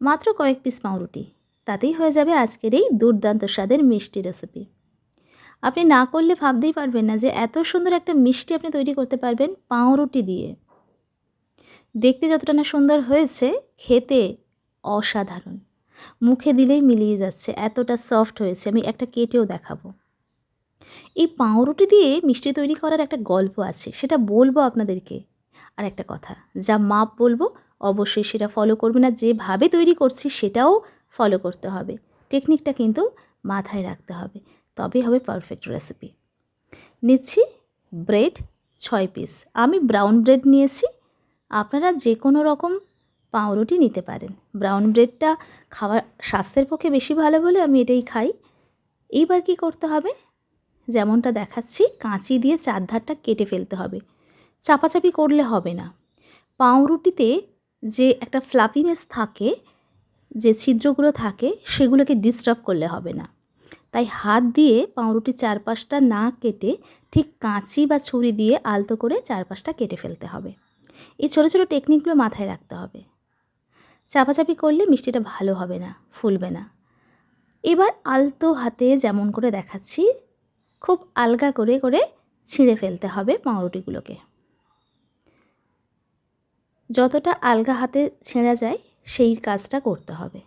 মাত্র কয়েক পিস পাউরুটি। তাতেই হয়ে যাবে আজকের এই দুর্দান্ত স্বাদের মিষ্টি রেসিপি আপনি না করলে ভাবতেই পারবেন না যে এত সুন্দর একটা মিষ্টি আপনি তৈরি করতে পারবেন পাউরুটি দিয়ে। দেখতে যতটা না সুন্দর হয়েছে, খেতে অসাধারণ। মুখে দিলেই মিলিয়ে যাচ্ছে, এতটা সফট হয়েছে, আমি একটা কেটেও দেখাবো। এই পাউরুটি দিয়ে মিষ্টি তৈরি করার একটা গল্প আছে, সেটা বলব আপনাদেরকে। আর একটা কথা, যা মাপ বলব অবশ্যই সেটা ফলো করবে না। যেভাবে তৈরি করছি সেটাও ফলো করতে হবে। টেকনিকটা কিন্তু মাথায় রাখতে হবে। তবেই হবে পারফেক্ট রেসিপি নিচ্ছি ব্রেড ছয় পিস আমি ব্রাউন ব্রেড নিয়েছি। আপনারা যে কোনো রকম পাউরুটি নিতে পারেন। ব্রাউন ব্রেডটা খাওয়া স্বাস্থ্যের পক্ষে বেশি ভালো বলে আমি এটাই খাই। এইবার কি করতে হবে? যেমনটা দেখাচ্ছি, কাঁচি দিয়ে চারধারটা কেটে ফেলতে হবে। চাপাচাপি করলে হবে না। পাউরুটিতে যে একটা ফ্লাফিনেস থাকে, যে ছিদ্রগুলো থাকে, সেগুলোকে ডিস্টার্ব করলে হবে না। তাই হাত দিয়ে পাউরুটির চারপাশটা না কেটে ঠিক কাঁচি বা ছুরি দিয়ে আলতো করে চারপাশটা কেটে ফেলতে হবে। এই ছোটো ছোটো টেকনিকগুলো মাথায় রাখতে হবে। চাপাচাপি করলে মিষ্টিটা ভালো হবে না, ফুলবে না। এবার আলতো হাতে যেমন করে দেখাচ্ছি, খুব আলগা করে করে ছিঁড়ে ফেলতে হবে পাউরুটিগুলোকে। যতটা আলগা হাতে ছেঁড়া যায়, সেই কাজটা করতে হবে।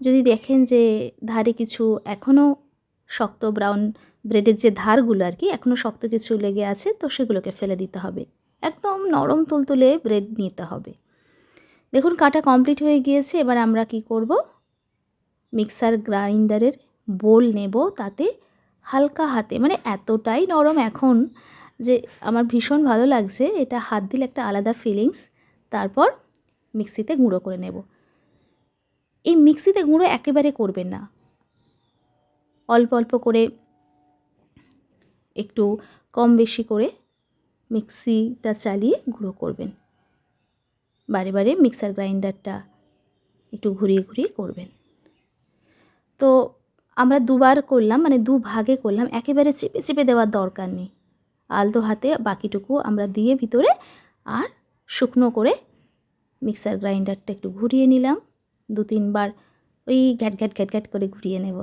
যদি দেখেন যে ধারে কিছু এখনও শক্ত ব্রাউন ব্রেডের যে ধারগুলো আর কি এখনও শক্ত কিছু লেগে আছে, তো সেগুলোকে ফেলে দিতে হবে। একদম নরম তুলতুলে ব্রেড নিতে হবে। দেখুন কাটা কমপ্লিট হয়ে গিয়েছে, এবার আমরা কি করব? মিক্সার গ্রাইন্ডারের বোল নেব, তাতে হালকা হাতে মানে এতটাই নরম এখন যে আমার ভীষণ ভালো লাগছে, এটা হাত দিলে একটা আলাদা ফিলিংস তারপর মিক্সিতে গুঁড়ো করে নেব। এই মিক্সিতে গুঁড়ো একেবারে করবেন না। অল্প অল্প করে একটু কম বেশি করে মিক্সিটা চালিয়ে গুঁড়ো করবেন। বারে বারে মিক্সার গ্রাইন্ডারটা একটু ঘুরিয়ে ঘুরিয়ে করবেন। তো আমরা দুবার করলাম মানে দু ভাগে করলাম, একেবারে চেপে চেপে দেওয়ার দরকার নেই। আলতো হাতে বাকিটুকু আমরা দিয়ে ভিতরে আর শুকনো করে মিক্সার গ্রাইন্ডারটা একটু ঘুরিয়ে নিলাম। দু তিনবার ওই ঘ্যাট ঘ্যাট ঘ্যাট ঘ্যাট করে ঘুরিয়ে নেব।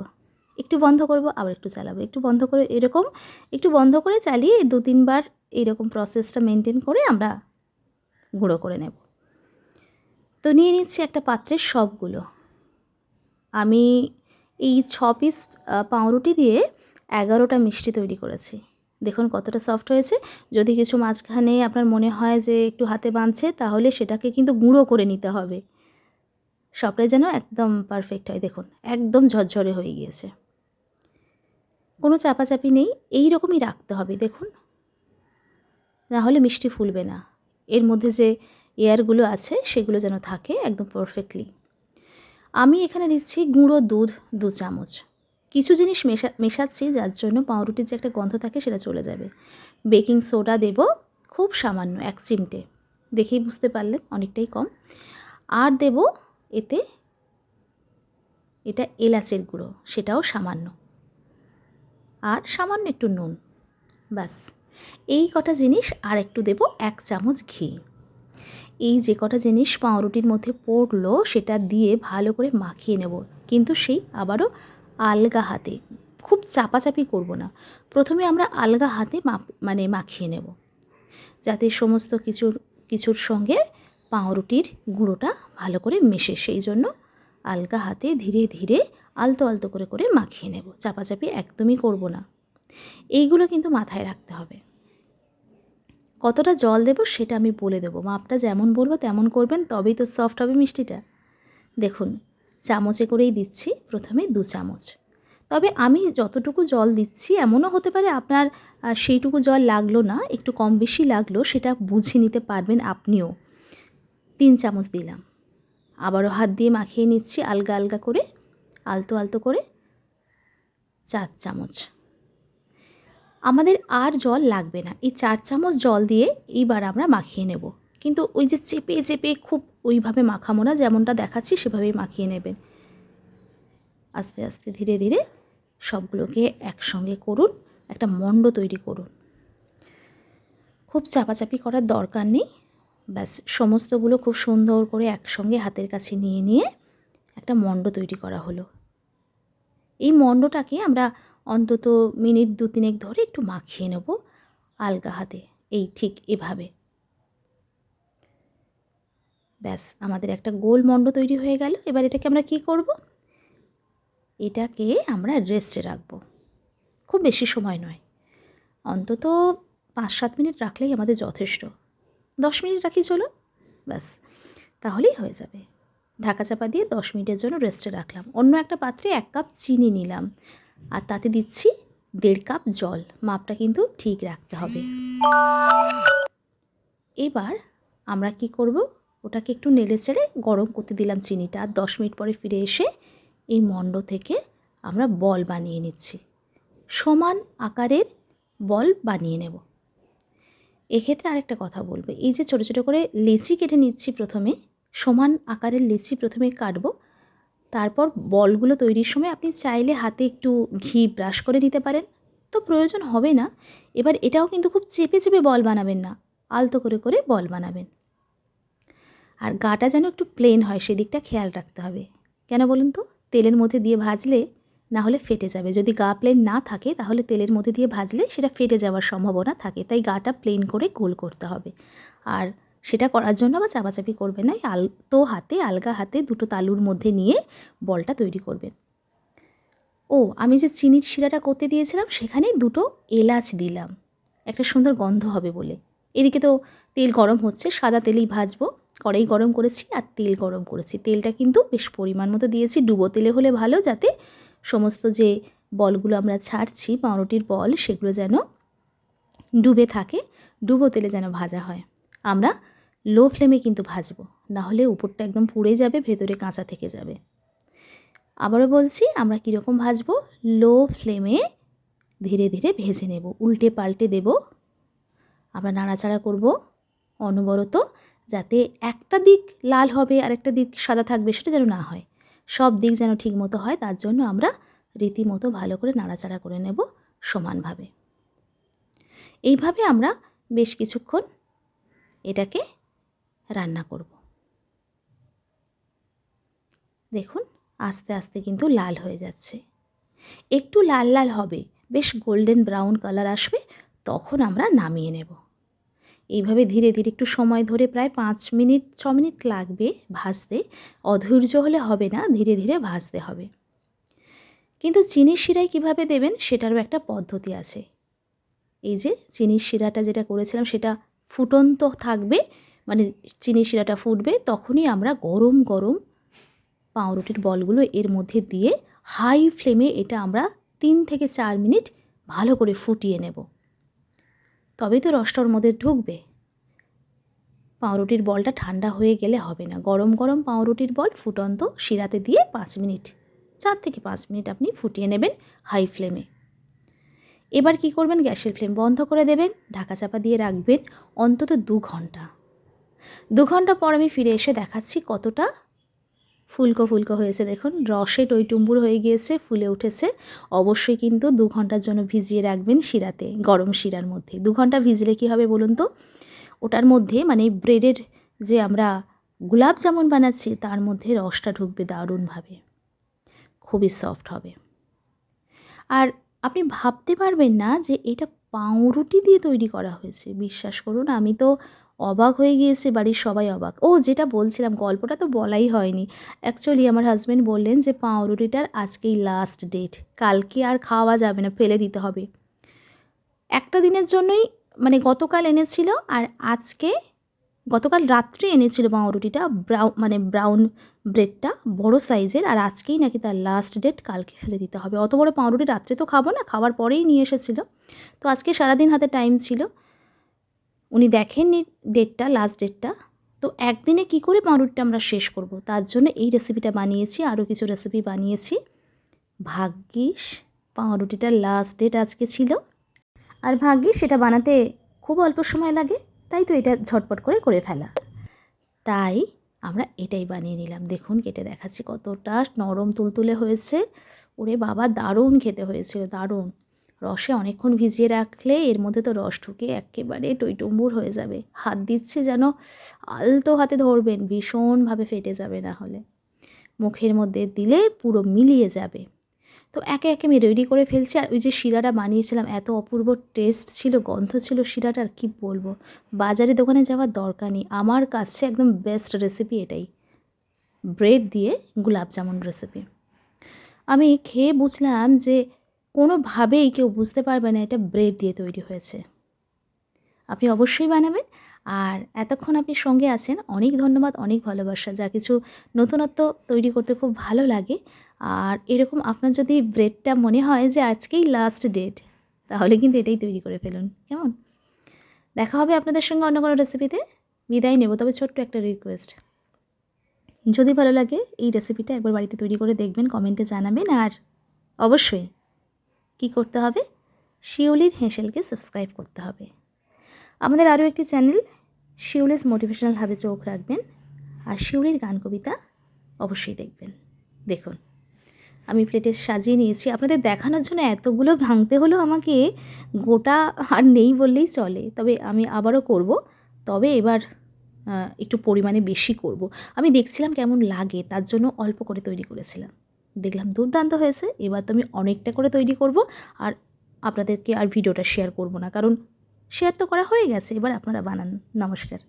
একটু বন্ধ করব, আবার একটু চালাবো। একটু বন্ধ করে এরকম, একটু বন্ধ করে চালিয়ে দু তিনবার এইরকম প্রসেসটা মেনটেন করে আমরা গুঁড়ো করে নেব। তো নিয়ে নিচ্ছি একটা পাত্রের সবগুলো। আমি এই ছ পিস পাউরুটি দিয়ে এগারোটা মিষ্টি তৈরি করেছি। দেখুন কতটা সফট হয়েছে। যদি কিছু মাঝখানে আপনার মনে হয় যে একটু হাতে বাঁধছে, তাহলে সেটাকে কিন্তু গুঁড়ো করে নিতে হবে। সবটাই যেন একদম পারফেক্ট হয়। দেখুন, একদম ঝরঝরে হয়ে গিয়েছে। কোনো চাপাচাপি নেই এই রকমই রাখতে হবে। দেখুন, না হলে মিষ্টি ফুলবে না। এর মধ্যে যে এয়ারগুলো আছে, সেগুলো যেন থাকে একদম পারফেক্টলি আমি এখানে দিচ্ছি গুঁড়ো দুধ দু চামচ। কিছু জিনিস মেশা, মেশাচ্ছি যার জন্য পাউরুটির যে একটা গন্ধ থাকে সেটা চলে যাবে। বেকিং সোডা দেব খুব সামান্য এক চিমটে। দেখেই বুঝতে পারলেন অনেকটাই কম। আর দেব এতে এটা এলাচের গুঁড়ো, সেটাও সামান্য। আর সামান্য একটু নুন। ব্যাস। এই কটা জিনিস আর একটু দেব এক চামচ ঘি। এই যে কটা জিনিস পাউরুটির মধ্যে পড়ল সেটা দিয়ে ভালো করে মাখিয়ে নেব। কিন্তু সেই আবারও আলগা হাতে। খুব চাপাচাপি করব না। প্রথমে আমরা আলগা হাতে মাপ মানে মাখিয়ে নেব। যাতে সমস্ত কিছুর কিছুর সঙ্গে পাউরুটির গুঁড়োটা ভালো করে মেশে। সেই জন্য আলগা হাতে ধীরে ধীরে আলতো আলতো করে করে মাখিয়ে নেব। চাপাচাপি একদমই করব না। এইগুলো কিন্তু মাথায় রাখতে হবে। কতটা জল দেবো সেটা আমি বলে দেবো। মাপটা যেমন বলব তেমন করবেন, তবেই তো সফট হবে মিষ্টিটা। দেখুন চামচে করেই দিচ্ছি, প্রথমে দু চামচ। তবে আমি যতটুকু জল দিচ্ছি, এমনও হতে পারে আপনার সেইটুকু জল লাগল না, একটু কম বেশি লাগল, সেটা বুঝে নিতে পারবেন আপনিও। তিন চামচ দিলাম। আবারও হাত দিয়ে মাখিয়ে নিচ্ছি আলগা আলগা করে, আলতো আলতো করে, চার চামচ। আমাদের আর জল লাগবে না। এই চার চামচ জল দিয়ে এইবার আমরা মাখিয়ে নেব। কিন্তু ওই যে চেপে চেপে খুব ওইভাবে মাখামো না, যেমনটা দেখাচ্ছি সেভাবেই মাখিয়ে নেবেন। আস্তে আস্তে ধীরে ধীরে সবগুলোকে একসঙ্গে করুন, একটা মণ্ড তৈরি করুন। খুব চাপাচাপি করার দরকার নেই। ব্যাস, সমস্তগুলো খুব সুন্দর করে একসঙ্গে হাতের কাছে নিয়ে নিয়ে একটা মণ্ড তৈরি করা হলো। এই মণ্ডটাকে আমরা অন্তত মিনিট দু তিনেক ধরে একটু মাখিয়ে নেব আলগা হাতে, এই ঠিক এভাবে। ব্যাস, আমাদের একটা গোল মণ্ড তৈরি হয়ে গেল। এবার এটাকে আমরা কি করব? এটাকে আমরা রেস্টে রাখব। খুব বেশি সময় নয়। অন্তত পাঁচ সাত মিনিট রাখলেই আমাদের যথেষ্ট। দশ মিনিট রাখি চলো, ব্যাস, তাহলেই হয়ে যাবে। ঢাকা চাপা দিয়ে দশ মিনিটের জন্য রেস্টে রাখলাম। অন্য একটা পাত্রে এক কাপ চিনি নিলাম। আর তাতে দিচ্ছি দেড় কাপ জল। মাপটা কিন্তু ঠিক রাখতে হবে। এবার আমরা কি করব? ওটাকে একটু নেড়ে চেড়ে গরম করতে দিলাম চিনিটা। আর দশ মিনিট পরে ফিরে এসে এই মণ্ড থেকে আমরা বল বানিয়ে নিচ্ছি। সমান আকারের বল বানিয়ে নেব। এক্ষেত্রে আরেকটা কথা বলব। এই যে ছোটো ছোটো করে লেচি কেটে নিচ্ছি প্রথমে, সমান আকারের লেচি প্রথমে কাটবো। তারপর বলগুলো তৈরির সময় আপনি চাইলে হাতে একটু ঘি ব্রাশ করে নিতে পারেন। তো প্রয়োজন হবে না। এবার এটাও কিন্তু খুব চেপে চেপে বল বানাবেন না। আলতো করে করে বল বানাবেন। আর গাটা যেন একটু প্লেন হয়, সেদিকটা খেয়াল রাখতে হবে। কেন বলুন তো? তেলের মধ্যে দিয়ে ভাজলে না হলে ফেটে যাবে। যদি গা প্লেন না থাকে, তাহলে তেলের মধ্যে দিয়ে ভাজলে সেটা ফেটে যাওয়ার সম্ভাবনা থাকে। তাই গাটা প্লেন করে গোল করতে হবে। আর সেটা করার জন্য আবার চাপাচাপি করবে না। আলতো হাতে, আলগা হাতে দুটো তালুর মধ্যে নিয়ে বলটা তৈরি করবেন। ও, আমি যে চিনির শিরাটা করতে দিয়েছিলাম, সেখানে দুটো এলাচ দিলাম। একটা সুন্দর গন্ধ হবে বলে। এদিকে তো তেল গরম হচ্ছে, সাদা তেলেই ভাজবো। কড়াই গরম করেছি আর তেল গরম করেছি। তেলটা কিন্তু বেশ পরিমাণ মতো দিয়েছি। ডুবো তেলে হলে ভালো, যাতে সমস্ত যে বলগুলো আমরা ছাড়ছি, পাউরুটির বল, সেগুলো যেন ডুবে থাকে। ডুবো তেলে যেন ভাজা হয়। আমরা লো ফ্লেমে কিন্তু ভাজবো। নাহলে উপরটা একদম পুড়ে যাবে, ভেতরে কাঁচা থেকে যাবে। আবারও বলছি, আমরা কীরকম ভাজবো? লো ফ্লেমে ধীরে ধীরে ভেজে নেব। উল্টে পাল্টে দেব। আমরা নাড়াচাড়া করব অনবরত। যাতে একটা দিক লাল হবে আর একটা দিক সাদা থাকবে সেটা যেন না হয়। সব দিক যেন ঠিক মতো হয়, তার জন্য আমরা রীতিমতো ভালো করে নাড়াচাড়া করে নেব সমানভাবে। এইভাবে আমরা বেশ কিছুক্ষণ এটাকে রান্না করব। দেখুন, আস্তে আস্তে কিন্তু লাল হয়ে যাচ্ছে। একটু লাল লাল হবে, বেশ গোল্ডেন ব্রাউন কালার আসবে, তখন আমরা নামিয়ে নেব। এইভাবে ধীরে ধীরে একটু সময় ধরে প্রায় পাঁচ মিনিট, ছ মিনিট লাগবে ভাজতে। অধৈর্য হলে হবে না, ধীরে ধীরে ভাজতে হবে। কিন্তু চিনির শিরায় কীভাবে দেবেন সেটারও একটা পদ্ধতি আছে। এই যে চিনির শিরাটা যেটা করেছিলাম সেটা ফুটন্ত থাকবে মানে চিনির শিরাটা ফুটবে, তখনই আমরা গরম গরম পাউরুটির বলগুলো এর মধ্যে দিয়ে হাই ফ্লেমে এটা আমরা তিন থেকে চার মিনিট ভালো করে ফুটিয়ে নেব। তবেই তো রসটার মধ্যে ঢুকবে। পাউরুটির বলটা ঠান্ডা হয়ে গেলে হবে না। গরম গরম পাউরুটির বল ফুটন্ত শিরাতে দিয়ে পাঁচ মিনিট, চার থেকে পাঁচ মিনিট আপনি ফুটিয়ে নেবেন হাই ফ্লেমে। এবার কি করবেন? গ্যাসের ফ্লেম বন্ধ করে দেবেন, ঢাকা চাপা দিয়ে রাখবেন অন্তত দু ঘণ্টা। দু ঘণ্টা পর আমি ফিরে এসে দেখাচ্ছি কতটা ফুলকো ফুলকো হয়েছে, দেখুন। রসে টইটুম্বুর হয়ে গিয়েছে, ফুলে উঠেছে। অবশ্যই কিন্তু দু ঘণ্টার জন্য ভিজিয়ে রাখবেন শিরাতে, গরম শিরার মধ্যে। দু ঘণ্টা ভিজলে কী হবে বলুন তো? ওটার মধ্যে মানে ব্রেডের যে আমরা গোলাপ জামুন বানাচ্ছি, তার মধ্যে রসটা ঢুকবে দারুণভাবে। খুবই সফট হবে। আর আপনি ভাবতে পারবেন না যে এটা পাউরুটি দিয়ে তৈরি করা হয়েছে। বিশ্বাস করুন, আমি তো অবাক হয়ে গিয়েছে বাড়ির সবাই অবাক। ও, যেটা বলছিলাম, গল্পটা তো বলাই হয়নি। অ্যাকচুয়ালি আমার হাজব্যান্ড বললেন যে, পাউরুটিটার আজকেই লাস্ট ডেট কালকে আর খাওয়া যাবে না, ফেলে দিতে হবে। একটা দিনের জন্যই মানে গতকাল এনেছিল, আর আজকে, গতকাল রাত্রে এনেছিল পাউরুটিটা ব্রাউন মানে ব্রাউন ব্রেডটা বড় সাইজের আর আজকেই নাকি তার লাস্ট ডেট কালকে ফেলে দিতে হবে। অত বড় পাউরুটি রাত্রে তো খাব না, খাওয়ার পরেই নিয়ে এসেছিল। তো আজকে সারাদিন হাতে টাইম ছিল। উনি দেখেননি ডেটটা লাস্ট ডেটটা তো একদিনে কি করে পাউরুটিটা আমরা শেষ করব? তার জন্য এই রেসিপিটা বানিয়েছি আরও কিছু রেসিপি বানিয়েছি। ভাগ্যিস পাউরুটিটার লাস্ট ডেট আজকে ছিল। আর ভাগ্যিস, সেটা বানাতে খুব অল্প সময় লাগে, তাই তো এটা ঝটপট করে করে ফেলা। তাই আমরা এটাই বানিয়ে নিলাম। দেখুন, কেটে দেখাচ্ছি কতটা নরম তুলতুলে হয়েছে। ওরে বাবা, দারুণ খেতে হয়েছিল, দারুণ। রসে অনেকক্ষণ ভিজিয়ে রাখলে এর মধ্যে তো রস ঢুকে একেবারে টইটুম্বুর হয়ে যাবে। হাত দিচ্ছে যেন আলতো হাতে ধরবেন, ভীষণভাবে ফেটে যাবে না হলে। মুখের মধ্যে দিলে পুরো মিলিয়ে যাবে। তো একে একে আমি রেডি করে ফেলছি। আর ওই যে শিরাটা বানিয়েছিলাম, এত অপূর্ব টেস্ট ছিল, গন্ধ ছিল শিরাটার কি বলব? বাজারে দোকানে যাওয়ার দরকার নেই। আমার কাছে একদম বেস্ট রেসিপি এটাই। ব্রেড দিয়ে গোলাপ জামুন রেসিপি আমি খেয়ে বুঝলাম যে কোনোভাবেই কেউ বুঝতে পারবে না এটা ব্রেড দিয়ে তৈরি হয়েছে। আপনি অবশ্যই বানাবেন। আর এতক্ষণ আপনি সঙ্গে আছেন, অনেক ধন্যবাদ, অনেক ভালোবাসা। যা কিছু নতুনত্ব তৈরি করতে খুব ভালো লাগে। আর এরকম আপনার যদি ব্রেডটা মনে হয় যে আজকেই লাস্ট ডেট তাহলে কিন্তু এটাই তৈরি করে ফেলুন। কেমন? দেখা হবে আপনাদের সঙ্গে অন্য কোনো রেসিপিতে বিদায় নেব। তবে ছোট্ট একটা রিকোয়েস্ট যদি ভালো লাগে এই রেসিপিটা একবার বাড়িতে তৈরি করে দেখবেন কমেন্টে জানাবেন। আর অবশ্যই কি করতে হবে? শিউলির হেঁসেলকে সাবস্ক্রাইব করতে হবে। আমাদের আরও একটি চ্যানেল শিউলিস মোটিভেশনাল হাবে চোখ রাখবেন আর শিউলির গান কবিতা অবশ্যই দেখবেন। দেখুন, আমি প্লেটে সাজিয়ে নিয়েছি। আপনাদের দেখানোর জন্য এতগুলো ভাঙতে হলো আমাকে গোটা আর নেই বললেই চলে। তবে আমি আবারও করব। তবে এবার একটু পরিমাণে বেশি করব। আমি দেখছিলাম কেমন লাগে, তার জন্য অল্প করে তৈরি করেছিলাম। দেখলাম দুর্দান্ত হয়েছে, এবার তো আমি অনেকটা করে তৈরি করব আর আপনাদেরকে আর ভিডিওটা শেয়ার করব না, কারণ শেয়ার তো করা হয়ে গেছে, এবার আপনারা বানান, নমস্কার।